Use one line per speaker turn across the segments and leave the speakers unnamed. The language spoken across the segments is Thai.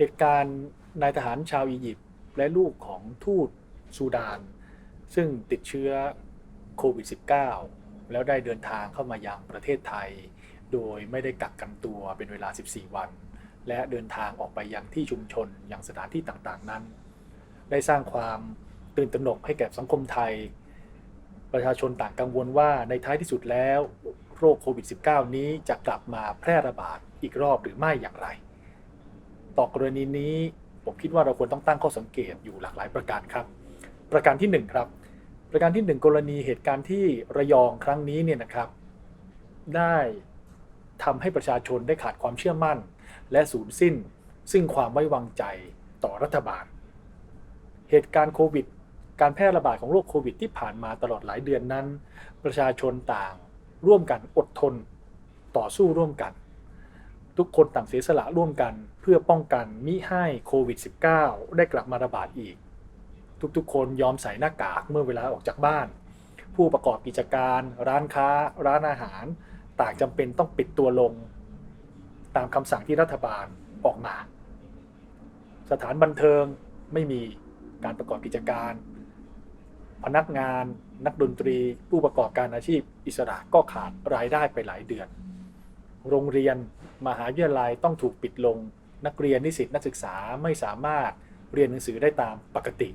เหตุการณ์นายทหารชาวอียิปต์และลูกของทูตซูดาน ซึ่งติดเชื้อโควิด -19 แล้วได้เดินทางเข้ามายังประเทศไทย โดยไม่ได้กักกันตัวเป็นเวลา 14 วัน และเดินทางออกไปยังที่ชุมชนยังสถานที่ต่างๆนั้น ได้สร้างความตื่นตระหนกให้แก่สังคมไทย ประชาชนต่างกังวลว่าในท้ายที่สุดแล้ว โรคโควิด -19 นี้จะกลับมาแพร่ระบาดอีกรอบหรือไม่อย่างไร ต่อกรณีนี้ ผมคิดว่าเราควรต้องตั้งข้อสังเกตอยู่หลากหลายประการครับ ประการที่ 1 ครับ ประการที่ 1 กรณีเหตุการณ์ที่ระยองครั้งนี้เนี่ยนะครับ ได้ทำให้ประชาชนได้ขาดความเชื่อมั่น และสูญสิ้น ซึ่งความไว้วางใจต่อรัฐบาล เหตุการณ์โควิด การแพร่ระบาดของโรคโควิดที่ผ่านมาตลอดหลายเดือนนั้น ประชาชนต่างร่วมกันอดทน ต่อสู้ร่วมกัน ทุกคนต่างเสียสละร่วมกัน พื่อป้องกันมิให้โควิด -19 ได้กลับมาระบาดอีก ทุกๆ คนยอมใส่หน้ากากเมื่อเวลาออกจากบ้าน ผู้ประกอบกิจการ ร้านค้า ร้านอาหาร ต่างจำเป็นต้องปิดตัวลง ตามคำสั่งที่รัฐบาลออกมา สถานบันเทิงไม่มีการประกอบกิจการ พนักงาน นักดนตรี ผู้ประกอบการอาชีพ อิสระก็ขาดรายได้ไปหลายเดือน โรงเรียน มหาวิทยาลัยต้องถูกปิดลง นักเรียนนิสิตนักศึกษาไม่สามารถเรียนหนังสือได้ตามปกติ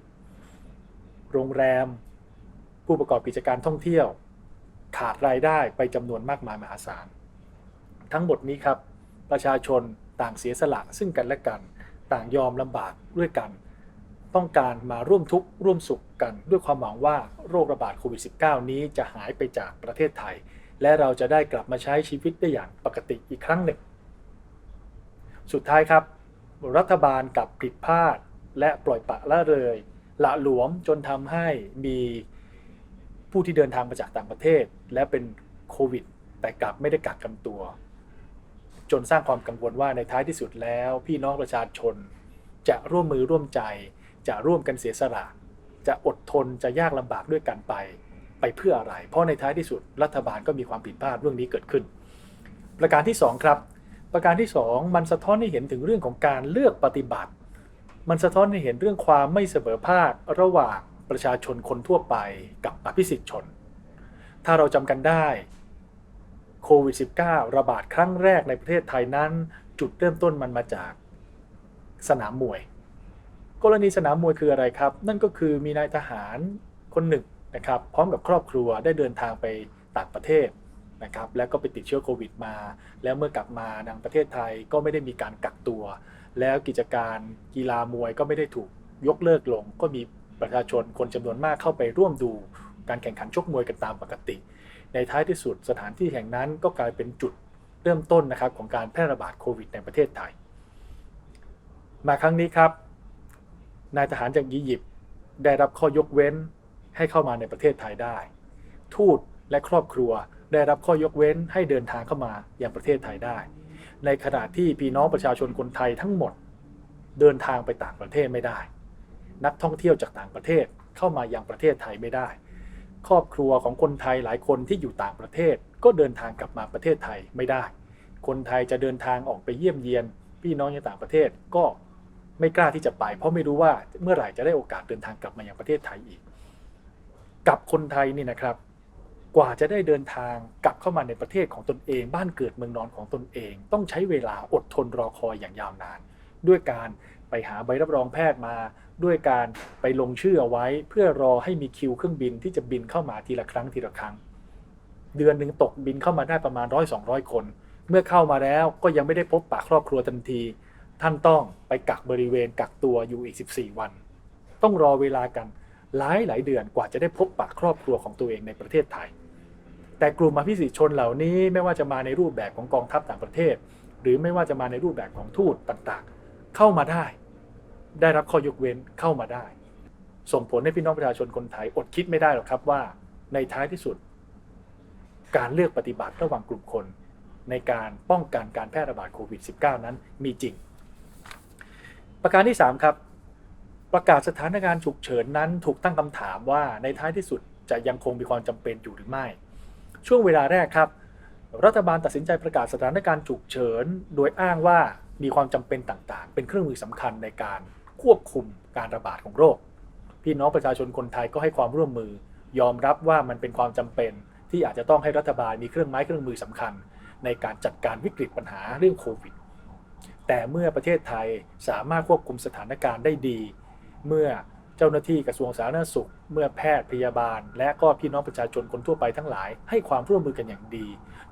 โรงแรม ผู้ประกอบกิจการท่องเที่ยว ขาดรายได้ไปจำนวนมากมายมหาศาล ทั้งหมดนี้ครับ ประชาชนต่างเสียสละซึ่งกันและกัน ต่างยอมลำบากด้วยกัน ต้องการมาร่วมทุกข์ร่วมสุขกัน ด้วยความหวังว่าโรคระบาดโควิด -19 นี้จะหายไปจากประเทศไทย และเราจะได้กลับมาใช้ชีวิตได้อย่างปกติอีกครั้งหนึ่ง สุดท้ายครับ รัฐบาลกับผิดพลาดและปล่อยปะละเลย ละหลวมจนทำให้มีผู้ที่เดินทางมาจากต่างประเทศ และเป็นโควิด แต่กลับไม่ได้กักกันตัว จนสร้างความกังวลว่าในท้ายที่สุดแล้ว พี่น้องประชาชน จะร่วมมือร่วมใจ จะร่วมกันเสียสละ จะอดทนจะยากลำบากด้วยกันไป ไปเพื่ออะไร เพราะในท้ายที่สุดรัฐบาลก็มีความผิดพลาดเรื่องนี้เกิดขึ้น ประการที่ 2 ครับ ประการที่ 2 มันสะท้อนให้เห็นถึงเรื่องของการเลือกปฏิบัติ มันสะท้อนให้เห็นเรื่องความไม่เสมอภาคระหว่างประชาชนคนทั่วไปกับอภิสิทธิชน ถ้าเราจำกันได้โควิด -19 ระบาดครั้งแรกในประเทศไทยนั้น จุดเริ่มต้นมันมาจากสนามมวย กรณีสนามมวยคืออะไรครับ นั่นก็คือมีนายทหารคนหนึ่งนะครับ พร้อมกับครอบครัวได้เดินทางไปต่างประเทศ นะครับแล้วก็ไปติดเชื้อโควิดมา แล้วเมื่อกลับมาทางประเทศไทยก็ไม่ได้มีการกักตัว แล้วกิจการกีฬามวยก็ไม่ได้ถูกยกเลิกลง ก็มีประชาชนคนจำนวนมากเข้าไปร่วมดูการแข่งขันชกมวยกันตามปกติ ในท้ายที่สุดสถานที่แห่งนั้นก็กลายเป็นจุดเริ่มต้นนะครับของการแพร่ระบาดโควิดในประเทศไทย มาครั้งนี้ครับ นายทหารจากอียิปต์ได้รับข้อยกเว้นให้เข้ามาในประเทศไทยได้ ทูตและครอบครัว ได้รับข้อยกเว้นให้เดินทางเข้ามาอย่างประเทศไทยได้ ในขณะที่พี่น้องประชาชนคนไทยทั้งหมด เดินทางไปต่างประเทศไม่ได้ นักท่องเที่ยวจากต่างประเทศเข้ามายังประเทศไทยไม่ได้ ครอบครัวของคนไทยหลายคนที่อยู่ต่างประเทศ ก็เดินทางกลับมาประเทศไทยไม่ได้ คนไทยจะเดินทางออกไปเยี่ยมเยียน พี่น้องในต่างประเทศก็ไม่กล้าที่จะไป เพราะไม่รู้ว่าเมื่อไหร่จะได้โอกาสเดินทางกลับมายังประเทศไทยอีก กับคนไทยนี่นะครับ กว่าจะได้เดินทางกลับเข้ามาในประเทศของตนเอง บ้านเกิดเมืองนอนของตนเอง ต้องใช้เวลาอดทนรอคอยอย่างยาวนาน ด้วยการไปหาใบรับรองแพทย์มา ด้วยการไปลงชื่อเอาไว้ เพื่อรอให้มีคิวเครื่องบินที่จะบินเข้ามาทีละครั้งทีละครั้ง เดือนหนึ่งตกบินเข้ามาได้ประมาณร้อยสองร้อยคน เมื่อเข้ามาแล้วก็ยังไม่ได้พบปะครอบครัวทันที ท่านต้องไปกักบริเวณกักตัวอยู่อีก 14 วัน ต้องรอเวลากันหลายหลายเดือนกว่าจะได้พบปะครอบครัวของตัวเองในประเทศไทย แต่กลุ่มอภิสิทธิชนเหล่านี้ไม่ว่าจะมาในรูปแบบของกองทัพต่างประเทศ หรือไม่ว่าจะมาในรูปแบบของทูตต่างๆ เข้ามาได้ ได้รับข้อยกเว้นเข้ามาได้ ส่งผลให้พี่น้องประชาชนคนไทยอดคิดไม่ได้หรอกครับว่าในท้ายที่สุด การเลือกปฏิบัติระหว่างกลุ่มคน ในการป้องกันการแพร่ระบาดโควิด -19 นั้นมีจริง ประการที่ 3 ครับประกาศสถานการณ์ฉุกเฉินนั้นถูกตั้งคำถามว่าในท้ายที่สุดจะยังคงมีความจำเป็นอยู่หรือไม่ ช่วงเวลาแรกครับ รัฐบาลตัดสินใจประกาศสถานการณ์ฉุกเฉิน โดยอ้างว่ามีความจำเป็นต่างๆ เป็นเครื่องมือสำคัญในการควบคุมการระบาดของโรค พี่น้องประชาชนคนไทยก็ให้ความร่วมมือ ยอมรับว่ามันเป็นความจำเป็น ที่อาจจะต้องให้รัฐบาลมีเครื่องไม้เครื่องมือสำคัญ ในการจัดการวิกฤตปัญหาเรื่องโควิด แต่เมื่อประเทศไทยสามารถควบคุมสถานการณ์ได้ดี เมื่อ เจ้าหน้าที่กระทรวงสาธารณสุข เมื่อแพทย์พยาบาล และก็พี่น้องประชาชนคนทั่วไปทั้งหลาย ให้ความร่วมมือกันอย่างดี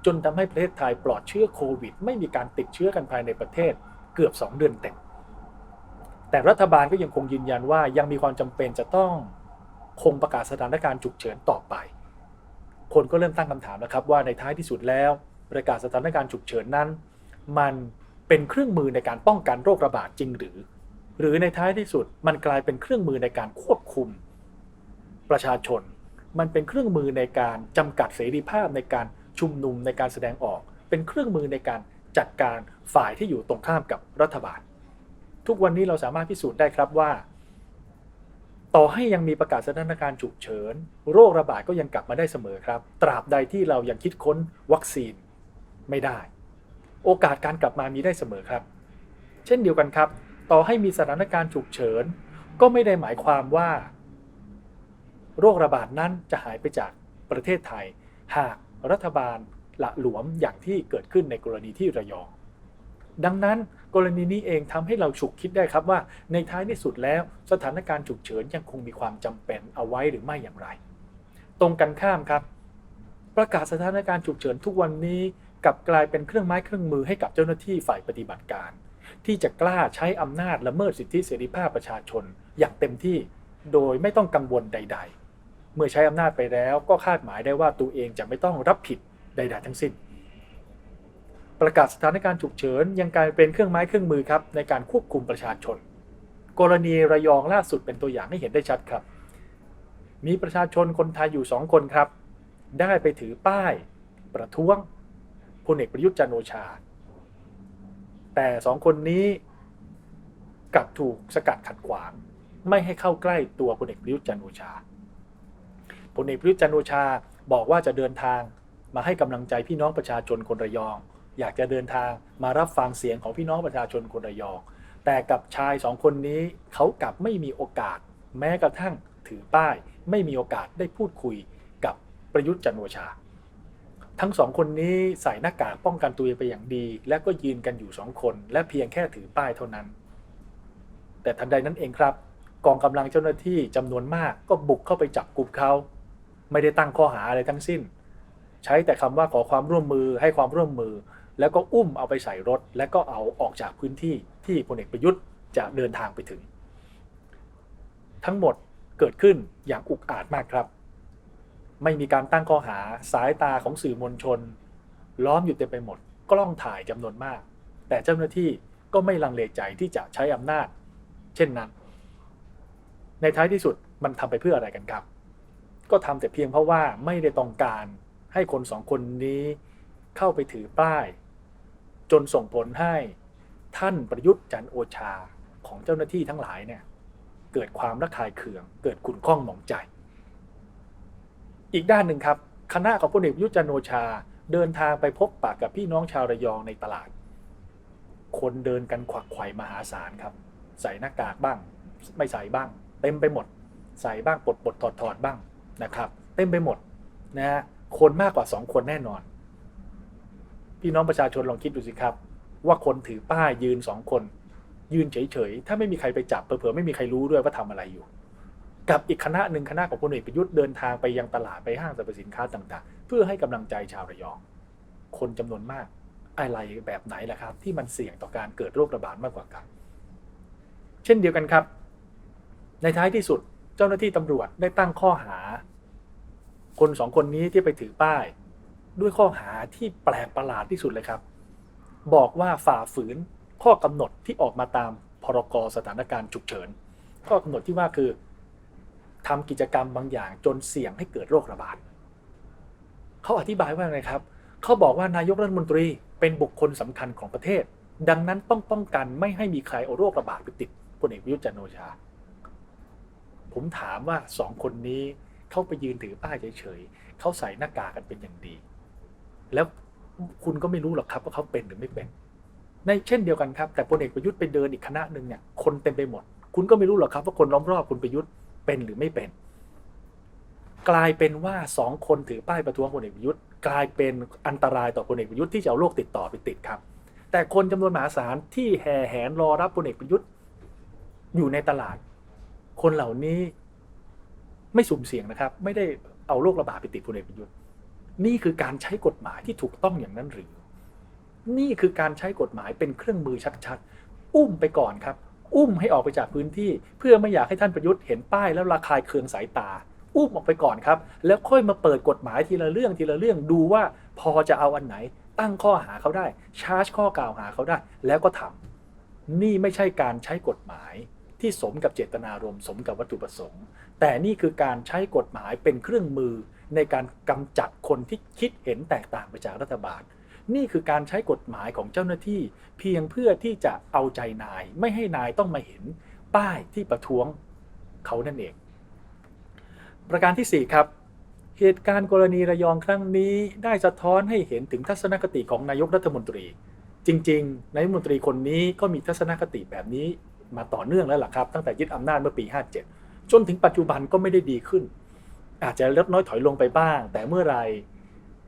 จนทำให้ประเทศไทยปลอดเชื้อโควิด ไม่มีการติดเชื้อกันภายในประเทศเกือบ 2 เดือนเต็มแต่รัฐบาลก็ยังคงยืนยันว่ายังมีความจำเป็นจะต้องคงประกาศสถานการณ์ฉุกเฉินต่อไป คนก็เริ่มตั้งคำถามแล้วครับว่าในท้ายที่สุดแล้ว ประกาศสถานการณ์ฉุกเฉินนั้น มันเป็นเครื่องมือในการป้องกันโรคระบาดจริงหรือ หรือในท้ายที่สุดมันกลายเป็นเครื่องมือในการควบคุมประชาชน มันเป็นเครื่องมือในการจำกัดเสรีภาพในการชุมนุมในการแสดงออก เป็นเครื่องมือในการจัดการฝ่ายที่อยู่ตรงข้ามกับรัฐบาล ทุกวันนี้เราสามารถพิสูจน์ได้ครับว่า ต่อให้ยังมีประกาศสถานการณ์ฉุกเฉิน โรคระบาดก็ยังกลับมาได้เสมอครับ ตราบใดที่เรายังคิดค้นวัคซีนไม่ได้ โอกาสการกลับมามีได้เสมอครับ เช่นเดียวกันครับ ต่อให้มีสถานการณ์ฉุกเฉิน ก็ไม่ได้หมายความว่า โรคระบาดนั้นจะหายไปจากประเทศไทย หากรัฐบาลละหลวมอย่างที่เกิดขึ้นในกรณีที่ระยอง ดังนั้นกรณีนี้เองทำให้เราฉุกคิดได้ครับว่า ในท้ายที่สุดแล้วสถานการณ์ฉุกเฉินยังคงมีความจำเป็นเอาไว้หรือไม่อย่างไร ตรงกันข้ามครับ ประกาศสถานการณ์ฉุกเฉินทุกวันนี้กลับกลายเป็นเครื่องไม้เครื่องมือให้กับเจ้าหน้าที่ฝ่ายปฏิบัติการ ที่จะกล้าใช้อำนาจละเมิดสิทธิเสรีภาพประชาชน อย่างเต็มที่โดยไม่ต้องกังวลใด ๆ เมื่อใช้อำนาจไปแล้วก็คาดหมายได้ว่าตัวเองจะไม่ต้องรับผิดใด ๆ ทั้งสิ้น ประกาศสถานการณ์ฉุกเฉินยังกลายเป็นเครื่องไม้เครื่องมือครับในการควบคุมประชาชน กรณีระยองล่าสุดเป็นตัวอย่างให้เห็นได้ชัดครับ มีประชาชนคนไทยอยู่สองคนครับ ได้ไปถือป้าย ประท้วงพลเอกประยุทธ์จันโอชา แต่สองคนนี้กลับถูกสกัดขัดขวาง ไม่ให้เข้าใกล้ตัวพลเอกประยุทธ์จันโอชาพลเอกประยุทธ์จันโอชาบอกว่าจะเดินทางมาให้กำลังใจพี่น้องประชาชนคนระยอง อยากจะเดินทางมารับฟังเสียงของพี่น้องประชาชนคนระยอง แต่กับชายสองคนนี้เขากลับไม่มีโอกาส แม้กระทั่งถือป้าย ไม่มีโอกาสได้พูดคุยกับประยุทธ์จันโอชา ทั้งสองคนนี้ใส่หน้ากากป้องกันตัวเองไปอย่างดี และก็ยืนกันอยู่สองคน และเพียงแค่ถือป้ายเท่านั้น แต่ทันใดนั้นเองครับ กองกำลังเจ้าหน้าที่จำนวนมากก็บุกเข้าไปจับกลุ่มเขาไม่ได้ตั้งข้อหาอะไรทั้งสิ้น ใช้แต่คำว่าขอความร่วมมือให้ความร่วมมือ แล้วก็อุ้มเอาไปใส่รถ และก็เอาออกจากพื้นที่ที่พลเอกประยุทธ์จะเดินทางไปถึง ทั้งหมดเกิดขึ้นอย่างอุกอาจมากครับ ไม่มีการตั้งข้อหาสายตาของสื่อมวลชน ล้อมอยู่เต็มไปหมด กล้องถ่ายจำนวนมาก แต่เจ้าหน้าที่ก็ไม่ลังเลใจที่จะใช้อำนาจ เช่นนั้น ในท้ายที่สุดมันทำไปเพื่ออะไรกันครับ ก็ทำแต่เพียงเพราะว่าไม่ได้ต้องการให้คนสองคนนี้เข้าไปถือป้าย จนส่งผลให้ท่านประยุทธ์จันโอชาของเจ้าหน้าที่ทั้งหลายเนี่ยเกิดความระคายเคือง เกิดขุ่นข้องหมองใจ อีกด้านหนึ่งครับ คณะของพลเอกประยุทธ์จันโอชา เดินทางไปพบปะกับพี่น้องชาวระยองในตลาด คนเดินกันขวักไขว่มหาศาลครับ ใส่หน้ากากบ้าง ไม่ใส่บ้าง เต็มไปหมด ใส่บ้างปลดปลดถอดถอดบ้างนะครับ เต็มไปหมดนะฮะคนมากกว่า 2 คนแน่นอน พี่น้องประชาชนลองคิดดูสิครับ ว่าคนถือป้ายยืน2คน ยืนเฉยๆถ้าไม่มีใครไปจับเผื่อไม่มีใครรู้ด้วยว่าทำอะไรอยู่ กับอีกคณะหนึ่งคณะของพลเอกประยุทธ์เดินทางไปยังตลาดไปห้างสรรพสินค้าต่างๆ เพื่อให้กำลังใจชาวระยอง คนจำนวนมากอะไรแบบไหนล่ะครับ ที่มันเสี่ยงต่อการเกิดโรคระบาดมากกว่ากัน เช่นเดียวกันครับ ในท้ายที่สุดเจ้าหน้าที่ตำรวจได้ตั้งข้อหา คนสองคนนี้ที่ไปถือป้าย ด้วยข้อหาที่แปลกประหลาดที่สุดเลยครับ บอกว่าฝ่าฝืนข้อกำหนดที่ออกมาตามพรกสถานการณ์ฉุกเฉินข้อกำหนดที่ว่าคือ ทำกิจกรรมบางอย่างจนเสี่ยงให้เกิดโรคระบาดเขาอธิบายว่าไงครับเขาบอกว่านายกรัฐมนตรีเป็นบุคคลสำคัญของประเทศ ดังนั้นต้องป้องกันไม่ให้มีใครเอาโรคระบาดไปติดพลเอกประยุทธ์จันโอชา ผมถามว่าสองคนนี้เขาไปยืนถือป้ายเฉยๆเขาใส่หน้ากากกันเป็นอย่างดี แล้วคุณก็ไม่รู้หรอกครับว่าเขาเป็นหรือไม่เป็น ในเช่นเดียวกันครับ แต่พลเอกประยุทธ์ไปเดินอีกคณะหนึ่งเนี่ยคนเต็มไปหมด คุณก็ไม่รู้หรอกครับว่าคนล้อมรอบคุณประยุทธ์ เป็นหรือไม่เป็น กลายเป็นว่าสองคนถือป้ายประท้วงพลเอกประยุทธ์กลายเป็นอันตรายต่อพลเอกประยุทธ์ที่จะเอาโรคติดต่อไปติดครับ แต่คนจำนวนมหาศาลที่แห่แหนรอรับพลเอกประยุทธ์อยู่ในตลาด คนเหล่านี้ไม่สุ่มเสี่ยงนะครับ ไม่ได้เอาโรคระบาดไปติดพลเอกประยุทธ์ นี่คือการใช้กฎหมายที่ถูกต้องอย่างนั้นหรือ นี่คือการใช้กฎหมายเป็นเครื่องมือชัดๆ อุ้มไปก่อนครับ อุ้มให้ออกไปจากพื้นที่ เพื่อไม่อยากให้ท่านประยุทธ์เห็นป้ายแล้วระคายเคืองสายตา อุ้มออกไปก่อนครับ แล้วค่อยมาเปิดกฎหมายทีละเรื่องทีละเรื่องดูว่าพอจะเอาอันไหน ตั้งข้อหาเขาได้ ชาร์จข้อกล่าวหาเขาได้ แล้วก็ทำนี่ไม่ใช่การใช้กฎหมายที่สมกับเจตนารมณ์สมกับวัตถุประสงค์ แต่นี่คือการใช้กฎหมายเป็นเครื่องมือในการกำจัดคนที่คิดเห็นแตกต่างไปจากรัฐบาล นี่คือการใช้กฎหมายของเจ้าหน้าที่ เพียงเพื่อที่จะเอาใจนาย ไม่ให้นายต้องมาเห็นป้ายที่ประท้วงเขานั่นเอง ประการที่ 4 ครับ เหตุการณ์กรณีระยองครั้งนี้ได้สะท้อนให้เห็นถึงทัศนคติของนายกรัฐมนตรี จริงๆนายกรัฐมนตรีคนนี้ก็มีทัศนคติแบบนี้มาต่อเนื่องแล้วล่ะครับ ตั้งแต่ยึดอำนาจเมื่อปี 57 จนถึงปัจจุบันก็ไม่ได้ดีขึ้น อาจจะลดน้อยถอยลงไปบ้าง แต่เมื่อไร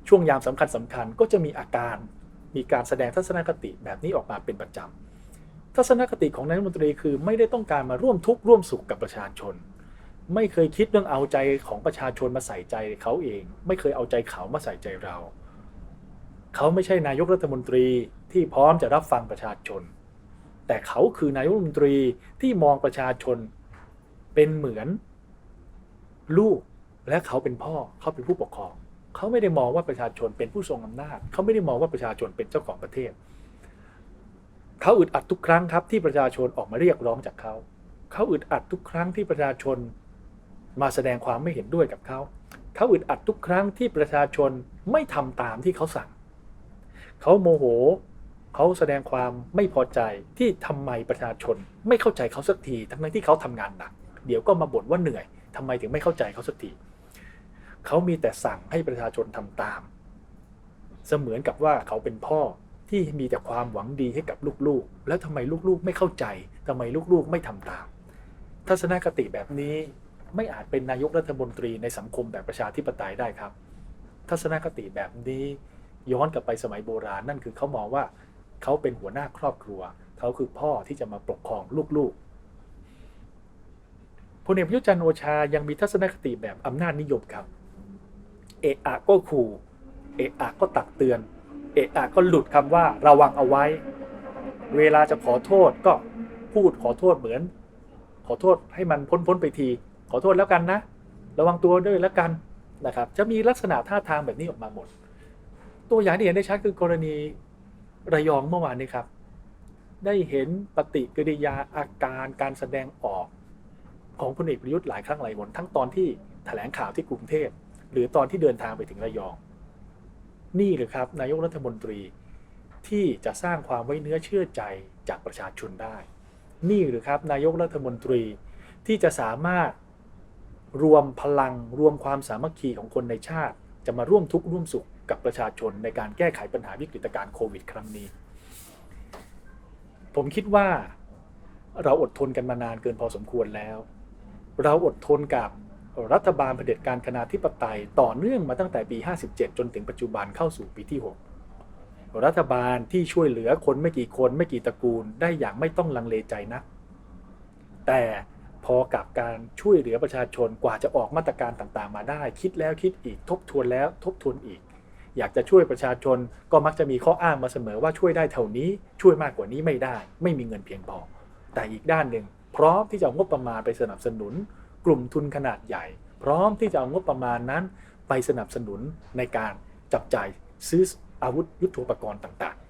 ช่วงยามสำคัญสำคัญก็จะมีอาการมีการแสดงทัศนคติแบบนี้ออกมาเป็นประจำทัศนคติของนายรัฐมนตรีคือไม่ได้ต้องการมาร่วมทุกข์ร่วมสุขกับประชาชน ไม่เคยคิดเรื่องเอาใจของประชาชนมาใส่ใจเขาเอง ไม่เคยเอาใจเขามาใส่ใจเรา เขาไม่ใช่นายกรัฐมนตรีที่พร้อมจะรับฟังประชาชน แต่เขาคือนายกรัฐมนตรีที่มองประชาชนเป็นเหมือนลูกและเขาเป็นพ่อเขาเป็นผู้ปกครอง เขาไม่ได้มองว่าประชาชนเป็นผู้ทรงอำนาจ เขาไม่ได้มองว่าประชาชนเป็นเจ้าของประเทศ เขาอึดอัดทุกครั้งครับที่ประชาชนออกมาเรียกร้องจากเขา เขาอึดอัดทุกครั้งที่ประชาชนมาแสดงความไม่เห็นด้วยกับเขา เขาอึดอัดทุกครั้งที่ประชาชนไม่ทำตามที่เขาสั่ง เขาโมโห เขาแสดงความไม่พอใจที่ทำไมประชาชนไม่เข้าใจเขาสักที ทั้งที่เขาทำงานหนัก เดี๋ยวก็มาบ่นว่าเหนื่อยทำไมถึงไม่เข้าใจเขาสักที เขามีแต่สั่งให้ประชาชนทำตาม เสมือนกับว่าเขาเป็นพ่อที่มีแต่ความหวังดีให้กับลูกๆ แล้วทำไมลูกๆ ไม่เข้าใจทำไมลูกๆ ไม่ทำตาม ทัศนคติแบบนี้ไม่อาจเป็นนายกรัฐมนตรีในสังคมแบบประชาธิปไตยได้ครับ ทัศนคติแบบนี้ย้อนกลับไปสมัยโบราณนั่นคือเขามองว่าเขาเป็นหัวหน้าครอบครัว เขาคือพ่อที่จะมาปกครองลูกๆพลเอกประยุทธ์จันทร์โอชายังมีทัศนคติแบบอำนาจนิยมครับ เอะอะก็ขู่ เอะอะก็ตักเตือน เอะอะก็หลุดคำว่าระวังเอาไว้ เวลาจะขอโทษก็พูดขอโทษเหมือน ขอโทษให้มันพ้นพ้นไปที ขอโทษแล้วกันนะ ระวังตัวด้วยแล้วกันนะครับ จะมีลักษณะท่าทางแบบนี้ออกมาหมด ตัวอย่างที่เห็นได้ชัดคือกรณีระยองเมื่อวานนี้ครับ ได้เห็นปฏิกิริยาอาการการแสดงออกของพลเอกประยุทธ์หลายครั้งหลายหนทั้งตอนที่แถลงข่าวที่กรุงเทพ หรือตอนที่เดินทางไปถึงระยอง นี่หรือครับนายกรัฐมนตรีที่จะสร้างความไว้เนื้อเชื่อใจจากประชาชนได้ นี่หรือครับนายกรัฐมนตรีที่จะสามารถรวมพลังรวมความสามัคคีของคนในชาติ จะมาร่วมทุกข์ร่วมสุขกับประชาชนในการแก้ไขปัญหาวิกฤตการโควิด ครั้งนี้ ผมคิดว่าเราอดทนกันมานานเกินพอสมควรแล้ว เราอดทนกับ รัฐบาลเผด็จการคณะธิปไตยต่อเนื่องมาตั้งแต่ปี 57 จนถึงปัจจุบันเข้าสู่ปีที่ 6 รัฐบาลที่ช่วยเหลือคนไม่กี่คนไม่กี่ตระกูลได้อย่างไม่ต้องลังเลใจนะ แต่พอกับการช่วยเหลือประชาชนกว่าจะออกมาตรการต่างๆ มาได้ คิดแล้วคิดอีกทบทวนแล้วทบทวนอีก อยากจะช่วยประชาชนก็มักจะมีข้ออ้างมาเสมอว่าช่วยได้เท่านี้ช่วยมากกว่านี้ไม่ได้ ไม่มีเงินเพียงพอ แต่อีกด้านหนึ่งพร้อมที่จะงบประมาณไปสนับสนุน กลุ่มทุนขนาดใหญ่ พร้อมที่จะเอางบประมาณนั้น ไปสนับสนุนในการจับจ่ายซื้ออาวุธยุทโธปกรณ์ต่างๆ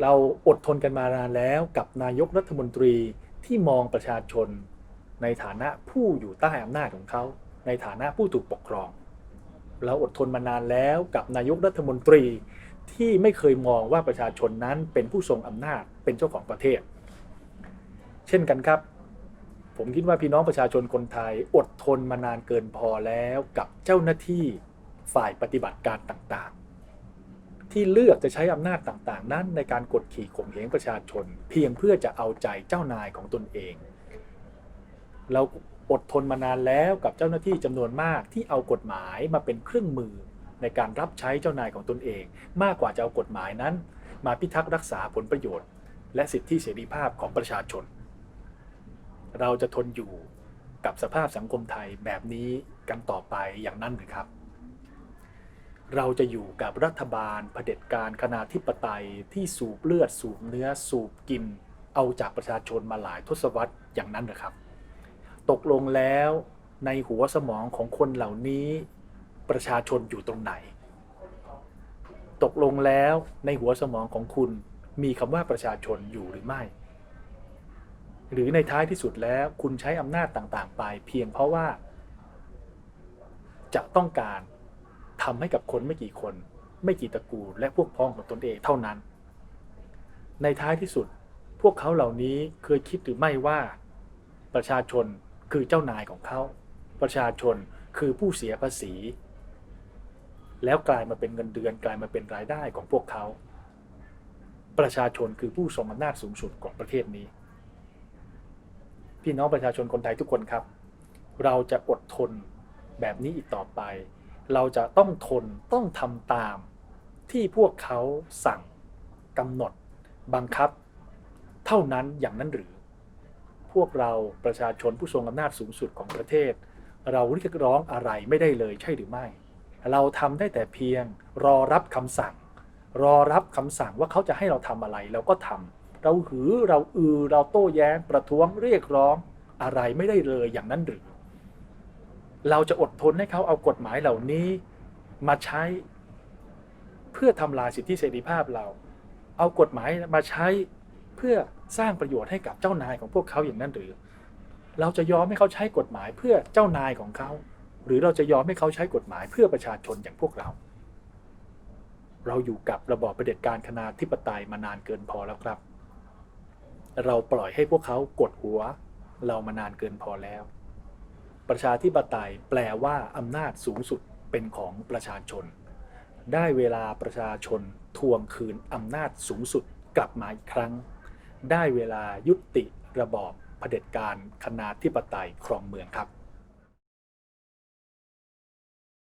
เราอดทนกันมานานแล้วกับนายกรัฐมนตรีที่มองประชาชน ในฐานะผู้อยู่ใต้อำนาจของเขา ในฐานะผู้ถูกปกครอง เราอดทนมานานแล้วกับนายกรัฐมนตรีที่ไม่เคยมองว่าประชาชนนั้นเป็นผู้ทรงอำนาจเป็นเจ้าของประเทศ เช่นกันครับ ผมคิดว่าพี่น้องประชาชนคนไทยอดทนมานานเกินพอแล้วกับเจ้าหน้าที่ฝ่ายปฏิบัติการต่างๆ ที่เลือกจะใช้อำนาจต่างๆ นั้นในการกดขี่ข่มเหงประชาชน เพียงเพื่อจะเอาใจเจ้านายของตนเอง เราอดทนมานานแล้วกับเจ้าหน้าที่จำนวนมากที่เอากฎหมายมาเป็นเครื่องมือในการรับใช้เจ้านายของตนเอง มากกว่าจะเอากฎหมายนั้น มาพิทักษ์รักษาผลประโยชน์ และสิทธิเสรีภาพของประชาชน เราจะทนอยู่กับสภาพสังคมไทยแบบนี้กันต่อไปอย่างนั้นหรือครับ เราจะอยู่กับรัฐบาลเผด็จการคณาธิปไตยที่สูบเลือดสูบเนื้อสูบกิน เอาจากประชาชนมาหลายทศวรรษอย่างนั้นหรือครับ ตกลงแล้วในหัวสมองของคนเหล่านี้ ประชาชนอยู่ตรงไหน ตกลงแล้วในหัวสมองของคุณมีคำว่าประชาชนอยู่หรือไม่ หรือในท้ายที่สุดแล้วคุณใช้อำนาจต่างๆ ไป เพียงเพราะว่า จะต้องการทำให้กับคนไม่กี่คน ไม่กี่ตระกูล และพวกพ้องของตนเองเท่านั้น ในท้ายที่สุด พวกเขาเหล่านี้เคยคิดหรือไม่ว่า ประชาชนคือเจ้านายของเขา ประชาชนคือผู้เสียภาษี แล้วกลายมาเป็นเงินเดือน กลายมาเป็นรายได้ของพวกเขา ประชาชนคือผู้ทรงอำนาจสูงสุดของประเทศนี้ พี่น้องประชาชนคนไทยทุกคนครับ เราจะอดทนแบบนี้อีกต่อไป เราจะต้องทนต้องทำตามที่พวกเขาสั่งกำหนดบังคับ เท่านั้นอย่างนั้นหรือ พวกเราประชาชนผู้ทรงอำนาจสูงสุดของประเทศ เราเรียกร้องอะไรไม่ได้เลยใช่หรือไม่ เราทำได้แต่เพียงรอรับคำสั่ง รอรับคำสั่งว่าเขาจะให้เราทำอะไรเราก็ทำ เราหือเราอือเราโต้แย้งประท้วงเรียกร้องอะไรไม่ได้เลยอย่างนั้นหรือ เราจะอดทนให้เขาเอากฎหมายเหล่านี้มาใช้เพื่อทำลายสิทธิเสรีภาพเรา เอากฎหมายมาใช้เพื่อสร้างประโยชน์ให้กับเจ้านายของพวกเขาอย่างนั้นหรือ เราจะยอมให้เขาใช้กฎหมายเพื่อเจ้านายของเขา หรือเราจะยอมให้เขาใช้กฎหมายเพื่อประชาชนอย่างพวกเรา เราอยู่กับระบอบเผด็จการคณาธิปไตยมานานเกินพอแล้วครับ เราปล่อยให้พวกเขากดหัว เรามานานเกินพอแล้ว ประชาธิปไตยแปลว่าอำนาจสูงสุดเป็นของประชาชน ได้เวลาประชาชนทวงคืนอำนาจสูงสุดกลับมาอีกครั้ง ได้เวลายุติระบอบเผด็จการคณาธิปไตยครองเมืองครับ